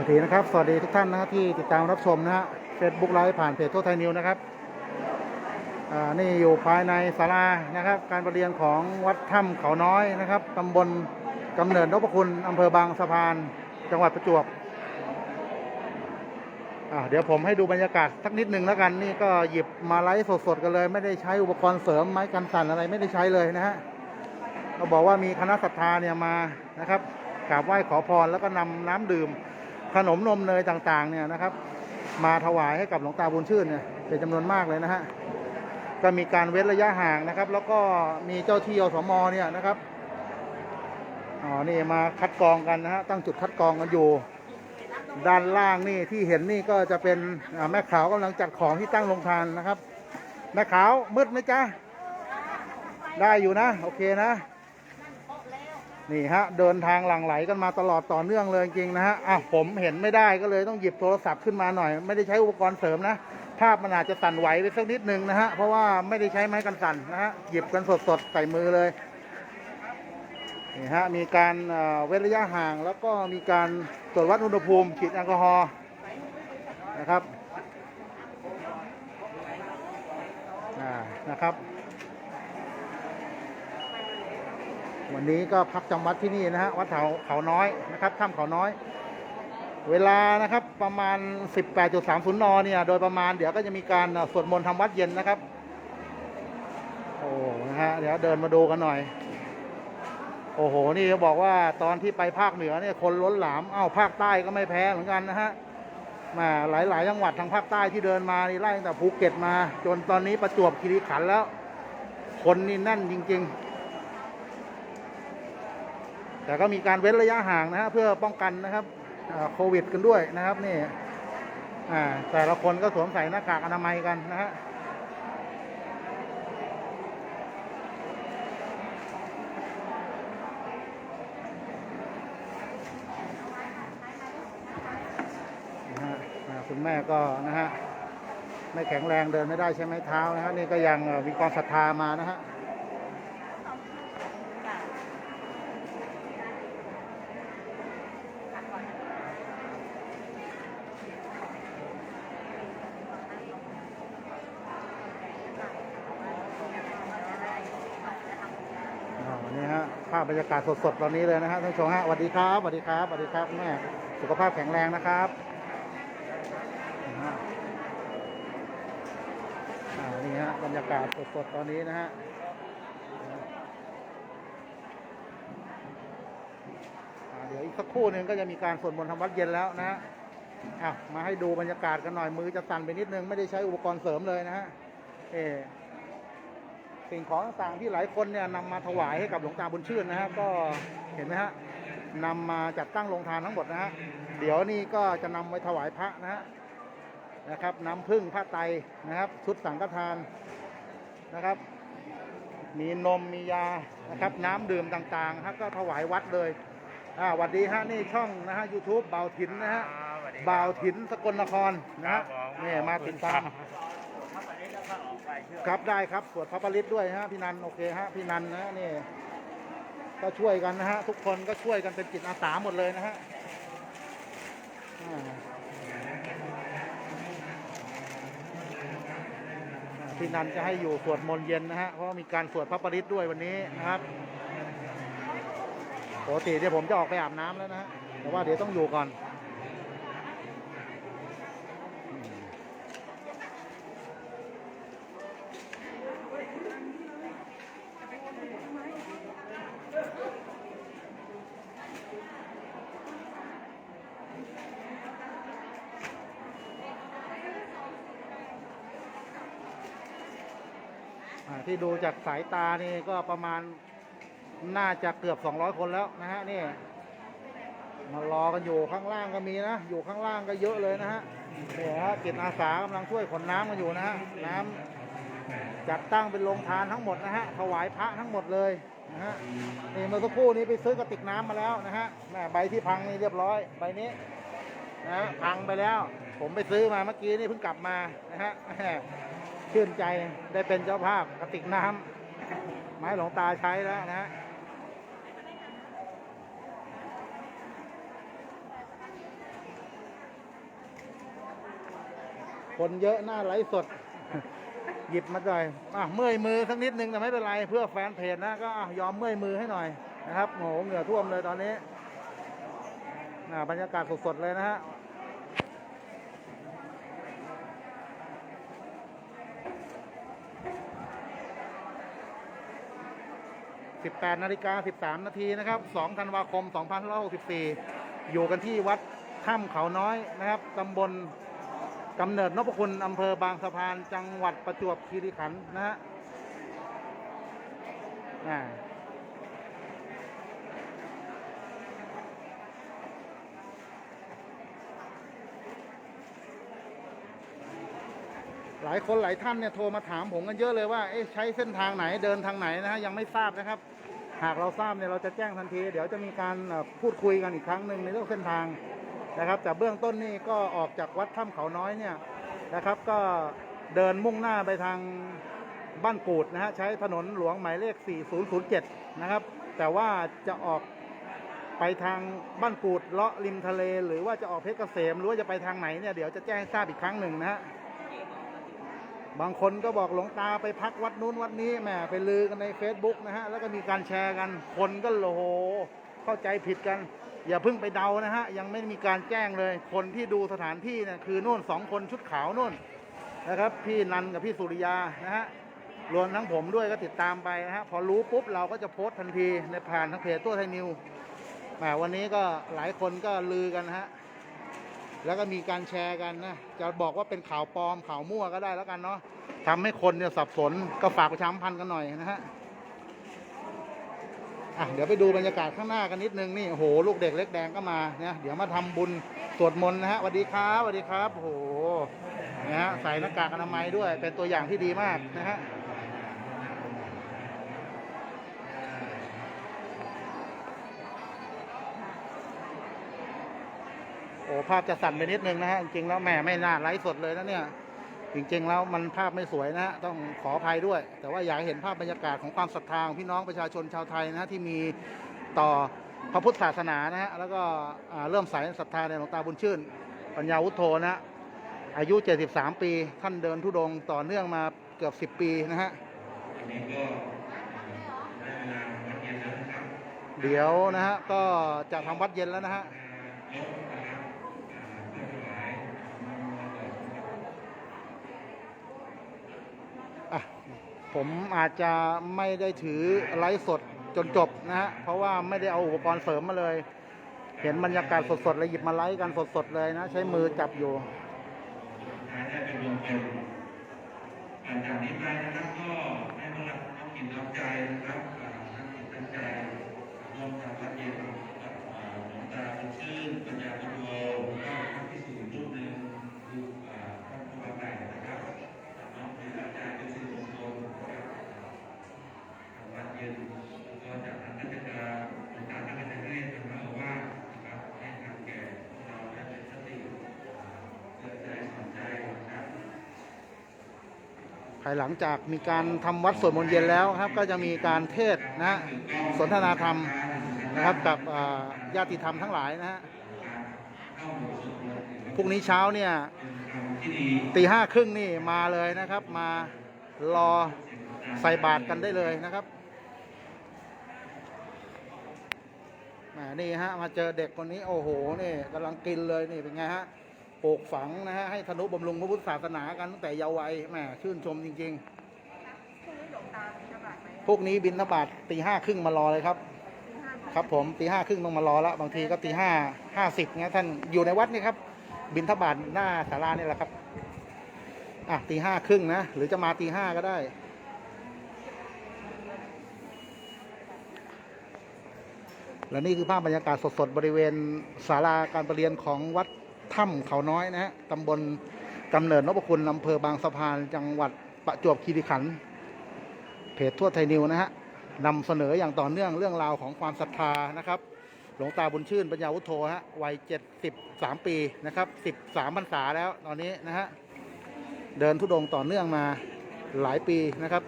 วัสดีนะครับ สวัสดีทุกท่านนะที่ติดตามรับชมนะฮะเฟซบุ๊กไลฟ์ผ่านเพจทั่วไทยนิวนะครับอ่านี่อยู่ภายในศาลานะครับ การประเรียนของวัดถ้ำเขาน้อยนะครับตำบลกำเนิดนพคุณอำเภอบางสะพาน จังหวัดประจวบอ่าเดี๋ยวผมให้ดูบรรยากาศสักนิดหนึ่งแล้วกัน นี่ก็หยิบมาไลฟ์สดๆกันเลย ไม่ได้ใช้อุปกรณ์เสริมไม้กันสั่นอะไรไม่ได้ใช้เลยนะฮะเราบอกว่ามีคณะศรัทธาเนี่ยมานะครับกราบไหว้ขอพรแล้วก็นำน้ำดื่ม ขนมนมเนยต่างๆเนี่ยนะครับ มาถวายให้กับหลวงตาบุญชื่นเนี่ยเป็นจำนวนมากเลยนะฮะก็มีการเว้นระยะห่างนะครับ แล้วก็มีเจ้าที่อสมเนี่ยนะครับอ๋อนี่มาคัดกรองกันนะฮะตั้งจุดคัดกรองกันอยู่ ด้านล่างนี่ที่เห็นนี่ก็จะเป็นแม่ขาวกำลังจัดของที่ตั้งโรงทานนะครับ แม่ขาวมืดไหมจ๊ะได้อยู่นะ โอเคนะ นี่ฮะเดินทางหลั่งไหลกันมาตลอดต่อเนื่องเลยจริงๆนะฮะอะผมเห็นไม่ได้ก็เลยต้องหยิบโทรศัพท์ขึ้นมาหน่อย ไม่ได้ใช้อุปกรณ์เสริมนะ ภาพมันอาจจะสั่นไหวไปสักนิดนึงนะฮะ เพราะว่าไม่ได้ใช้ไม้กันสั่นนะฮะ หยิบกันสดๆใส่มือเลยนี่ฮะมีการเอ่อเว้นระยะห่างแล้วก็มีการตรวจวัดอุณหภูมิฉีดแอลกอฮอล์นะครับอ่านะครับ วันนี้ก็พักจำวัดที่นี่นะฮะวัดเขาเขาน้อยนะครับถ้ำเขาน้อย เวลานะครับประมาณ 18.30 นเนี่ยโดยประมาณเดี๋ยวก็จะมีการสวดมนต์ทำวัดเย็นนะครับ โอ้นะฮะเดี๋ยวเดินมาดูกันหน่อย โอ้โห นี่เขาบอกว่าตอนที่ไปภาคเหนือเนี่ยคนล้นหลามอ้าวภาคใต้ก็ไม่แพ้เหมือนกันนะฮะมาหลายๆจังหวัดทางภาคใต้ที่เดินมานี่ไล่ตั้งแต่ภูเก็ตมา จนตอนนี้ประจวบคีรีขันธ์แล้ว คนนี่แน่นจริง ๆ แต่ก็มีการเว้นระยะห่างนะฮะเพื่อป้องกันนะครับโควิดกันด้วยนะครับนี่แต่ละคนก็สวมใส่หน้ากากอนามัยกันนะฮะคุณแม่ก็นะฮะไม่แข็งแรงเดินไม่ได้ใช้ไม้เท้านะฮะนี่ก็ยังมีความศรัทธามานะฮะ อ่านี่ฮะภาพบรรยากาศสดๆตอนนี้เลยนะฮะท่านผู้ชมฮะสวัสดีครับสวัสดีครับสวัสดีครับแม่สุขภาพแข็งแรงนะครับอ่านี่ฮะบรรยากาศสดๆตอนนี้นะฮะเดี๋ยวอีกสักครู่หนึ่งก็จะมีการสวดมนต์ทำวัดเย็นแล้วนะฮะอะมาให้ดูบรรยากาศกันหน่อยมือจะสั่นไปนิดนึงไม่ได้ใช้อุปกรณ์เสริมเลยนะฮะเออ สิ่งของต่างๆที่หลายคนเนี่ยนำมาถวายให้กับหลวงตาบุญชื่นนะฮะก็เห็นไหมฮะนำมาจัดตั้งโรงทานทั้งหมดนะฮะเดี๋ยวนี้ก็จะนำไปถวายพระนะฮะนะครับน้ำพึ่งผ้าไตรนะครับชุดสังฆทานนะครับ มีนมมียานะครับน้ำดื่มต่างๆฮะก็ถวายวัดเลยอ่าหวัดดีฮะนี่ช่องนะฮะยูทูบเบาถินนะฮะเบาถินสกลนครนะฮะนี่มาติดตาม ครับได้ครับสวดพระปริตด้วยฮะพี่นันโอเคฮะพี่นันนะนี่ก็ช่วยกันนะฮะทุกคนก็ช่วยกันเป็นจิตอาสาหมดเลยนะฮะอ่าพี่นันจะให้อยู่สวดมนต์เย็นนะฮะเพราะว่ามีการสวดพระปริตด้วยวันนี้นะครับปกติเดี๋ยวผมจะออกไปอาบน้ำแล้วนะฮะแต่ว่าเดี๋ยวต้องอยู่ก่อน ที่ดูจากสายตานี่ก็ประมาณน่าจะเกือบ 200 คนแล้วนะฮะนี่มารอกันอยู่ข้างล่างก็มีนะ อยู่ข้างล่างก็เยอะเลยนะฮะเนี่ยฮะจิตอาสากำลังช่วยขนน้ำกันอยู่นะฮะน้ำจัดตั้งเป็นโรงทานทั้งหมดนะฮะถวายพระทั้งหมดเลยนะฮะนี่เมื่อสักครู่นี้ไปซื้อกระติกน้ำมาแล้วนะฮะแม่ใบที่พังนี่เรียบร้อยใบนี้นะฮะพังไปแล้ว ผมไปซื้อมาเมื่อกี้นี่เพิ่งกลับมานะฮะ ชื่นใจได้เป็นเจ้าภาพกระติกน้ำไม้หลวงตาใช้แล้วนะฮะคนเยอะหน้าไหลสด หยิบมาหน่อยอะเมื่อยมือสักนิดนึงแต่ไม่เป็นไร เพื่อแฟนเพจนะก็ยอมเมื่อยมือให้หน่อยนะครับโหเหงื่อท่วมเลยตอนนี้บรรยากาศสดๆเลยนะฮะ 18นาฬิกา13 นาทีนะครับ2ธันวาคม 2564 อยู่กันที่วัดถ้ำเขาน้อยนะครับตำบลกำเนิดนพคุณอำเภอบางสะพาน จังหวัดประจวบคีรีขันธ์นะฮะ หลายคนหลายท่านเนี่ยโทรมาถามผมกันเยอะเลยว่าเอ๊ะใช้เส้นทางไหนเดินทางไหนนะฮะยังไม่ทราบนะครับ หากเราทราบเนี่ยเราจะแจ้งทันที เดี๋ยวจะมีการพูดคุยกันอีกครั้งหนึ่งในเรื่องเส้นทางนะครับ แต่เบื้องต้นนี่ก็ออกจากวัดถ้ำเขาน้อยเนี่ยนะครับ ก็เดินมุ่งหน้าไปทางบ้านกูดนะฮะใช้ถนนหลวงหมายเลข 4007 นะครับ แต่ว่าจะออกไปทางบ้านกูดเลาะริมทะเล หรือว่าจะออกเพชรเกษม หรือว่าจะไปทางไหนเนี่ยเดี๋ยวจะแจ้งทราบอีกครั้งหนึ่งนะฮะ บางคนก็บอกหลวงตาไปพักวัดนู้นวัดนี้แหมไปลือกันใน Facebook นะฮะ แล้วก็มีการแชร์กัน คนก็โลโหเข้าใจผิดกัน อย่าเพิ่งไปเดานะฮะ ยังไม่มีการแจ้งเลย คนที่ดูสถานที่เนี่ยคือนู่นสองคนชุดขาวนู่นนะครับ พี่นันกับพี่สุริยานะฮะรวมทั้งผมด้วยก็ติดตามไปนะฮะ พอรู้ปุ๊บเราก็จะโพสต์ทันทีในผ่านทางเพจตัวไทยนิวแหมวันนี้ก็หลายคนก็ลือกันนะฮะ แล้วก็มีการแชร์กันนะ จะบอกว่าเป็นข่าวปลอมข่าวมั่วก็ได้แล้วกันเนาะทำให้คนเนี่ยสับสนก็ฝากประชาสัมพันธ์กันหน่อยนะฮะอะเดี๋ยวไปดูบรรยากาศข้างหน้ากันนิดนึงนี่โอ้โหลูกเด็กเล็กแดงก็มาเนี่ยเดี๋ยวมาทำบุญสวดมนต์นะฮะสวัสดีครับสวัสดีครับโอ้โหนะฮะใส่หน้ากากอนามัยด้วยเป็นตัวอย่างที่ดีมากนะฮะ อ้ภาพจะสั่นไปนิดนึงนะฮะจริงๆแล้วแหม่ไม่น่าไลฟ์สดเลยนะเนี่ยจริงๆแล้วมันภาพไม่สวยนะฮะต้องขออภัยด้วย แต่ว่าอยากเห็นภาพบรรยากาศของความศรัทธาของพี่น้องประชาชนชาวไทยนะที่มีต่อพระพุทธศาสนานะฮะแล้วก็เริ่มใส่ศรัทธาในหลวงตาบุญชื่น ปัญญาวุฒโธนะฮะอายุ 73 ปี ท่านเดินทุดงค์ต่อเนื่องมาเกือบ 10 ปีนะฮะเดี๋ยวนะฮะก็จะทำวัดเย็นแล้วนะฮะ ผมอาจจะไม่ได้ถือไลฟ์สดจนจบนะฮะเพราะว่าไม่ได้เอาอุปกรณ์เสริมมาเลย เห็นบรรยากาศสดๆเลยหยิบมาไลฟ์กันสดๆเลยนะ ใช้มือจับอยู่จากนี้ไปนะครับก็ให้พวกเราต้องกินรับใจนะครับทั้งจิตทั้งใจร่วมทำวัดเย็นกับอ่าหลวงตาบุญชื่นปัญญาพุทโธก็พระพิสุรูปหนึ่งคืออ่าพระพุทธไตรนะครับน้องเป็นอาจารย์เป็นสิริมงคลนะครับทำวัดเย็นแล้วก็จากนั้นก็จะหลวงตาท่านก็จะให้ธรรมะโอวาทนะครับให้ทำแก่พวกเราได้เป็นสติเตือนใจสอนใจนะครับ ภายหลังจากมีการทำวัดสวดมนต์เย็นแล้วครับ ก็จะมีการเทศน์นะสนทนาธรรมนะครับกับญาติธรรมทั้งหลายนะฮะพรุ่งนี้เช้าเนี่ยตีห้าครึ่งนี่มาเลยนะครับ มารอใส่บาตรกันได้เลยนะครับนี่ฮะมาเจอเด็กคนนี้โอ้โหนี่กำลังกินเลยนี่เป็นไงฮะ ปลูกฝังนะฮะให้ธนุบำรุงพระพุทธศาสนากันตั้งแต่เยาว์วัยแหมชื่นชมจริงพรุ่งนี้หลวงตาบิณฑบาตไหมๆพวกนี้บินทบาทตีห้าครึ่งมารอเลยครับตีห้าครับผมตีห้าครึ่งต้องมารอแล้วบางทีก็ตีห้าห้าสิบเงี้ยท่านอยู่ในวัดนี่ครับ บินทบาทหน้าศาลานี่แหละครับอะตีห้าครึ่งนะ หรือจะมาตีห้าก็ได้และนี่คือภาพบรรยากาศสดๆ บริเวณศาลาการประเรียนของวัด ถ้ำเขาน้อยนะฮะตำบลกำเนิดนพคุณอำเภอบางสะพานจังหวัดประจวบคีรีขันธ์เพจทั่วไทยนิวนะฮะนำเสนออย่างต่อเนื่องเรื่องราวของความศรัทธานะครับ หลวงตาบุญชื่นปัญญาวุฒโธฮะวัย73ปีนะครับ13พรรษาแล้วตอนนี้นะฮะเดินทุดงค์ต่อเนื่องมาหลายปีนะครับ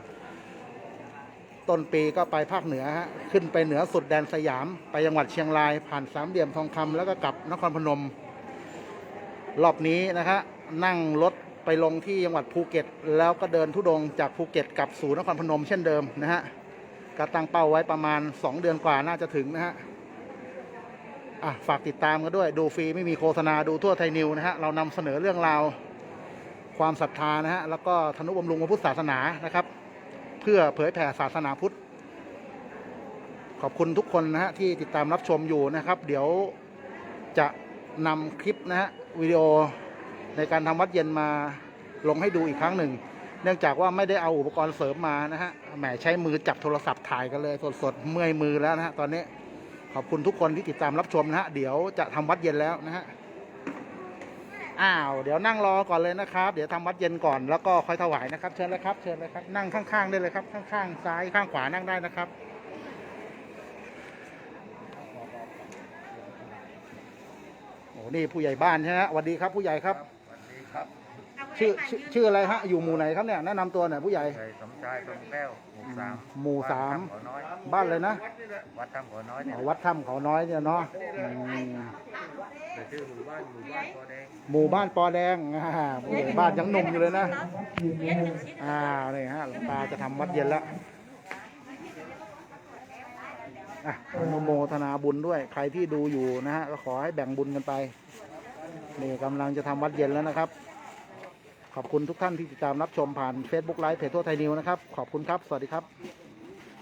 ต้นปีก็ไปภาคเหนือฮะขึ้นไปเหนือสุดแดนสยาม ไปจังหวัดเชียงราย ผ่านสามเหลี่ยมทองคำแล้วก็กลับนครพนม รอบนี้นะฮะนั่งรถไปลงที่จังหวัดภูเก็ต แล้วก็เดินทุดงจากภูเก็ตกลับสู่นครพนมเช่นเดิมนะฮะก็ตั้งเป้าไว้ประมาณ 2 เดือนกว่าน่าจะถึงนะฮะอะฝากติดตามกันด้วยดูฟรีไม่มีโฆษณาดูทั่วไทยนิวนะฮะเรานำเสนอเรื่องราวความศรัทธานะฮะแล้วก็ธนุบำรุงพระพุทธศาสนานะครับ เพื่อเผยแผ่ศาสนาพุทธ ขอบคุณทุกคนนะฮะที่ติดตามรับชมอยู่นะครับ เดี๋ยวจะนำคลิปนะฮะ วิดีโอในการทำวัดเย็นมาลงให้ดูอีกครั้งหนึ่ง เนื่องจากว่าไม่ได้เอาอุปกรณ์เสริมมานะฮะแหมใช้มือจับโทรศัพท์ถ่ายกันเลยสดๆเมื่อยมือแล้วนะฮะตอนนี้ขอบคุณทุกคนที่ติดตามรับชมนะฮะเดี๋ยวจะทำวัดเย็นแล้วนะฮะอ้าวเดี๋ยวนั่งรอก่อนเลยนะครับ เดี๋ยวทำวัดเย็นก่อนแล้วก็ค่อยถวายนะครับ เชิญเลยครับ เชิญเลยครับ นั่งข้างๆได้เลยครับ ข้างๆซ้ายข้างขวานั่งได้นะครับ โอ้ นี่ผู้ใหญ่บ้านใช่ไหมฮะสวัสดีครับผู้ใหญ่ครับ สวัสดีครับชื่อชื่อชื่ออะไรฮะอยู่หมู่ไหนครับเนี่ยแนะนำตัวหน่อยผู้ใหญ่ ชัยสมชายตรงแก้วหมู่สามหมู่สามวัดถ้ำเขาน้อยบ้านเลยนะวัดถ้ำเขาน้อยเนี่ยอ๋อวัดถ้ำเขาน้อยเนี่ยเนาะอืมแต่ชื่อหมู่บ้านหมู่บ้านพอแดงหมู่บ้านปอแดงอ่าผู้ใหญ่บ้านยังหนุ่มอยู่เลยนะอ่านี่ฮะหลวงตาจะทำวัดเย็นแล้วอะอนุโมทนาบุญด้วย ใครที่ดูอยู่นะฮะก็ขอให้แบ่งบุญกันไป นี่กำลังจะทำวัดเย็นแล้วนะครับ ขอบคุณทุกท่านที่ติดตามรับชมผ่าน Facebook Live เพจทั่วไทยนิวนะครับ ขอบคุณครับ สวัสดีครับ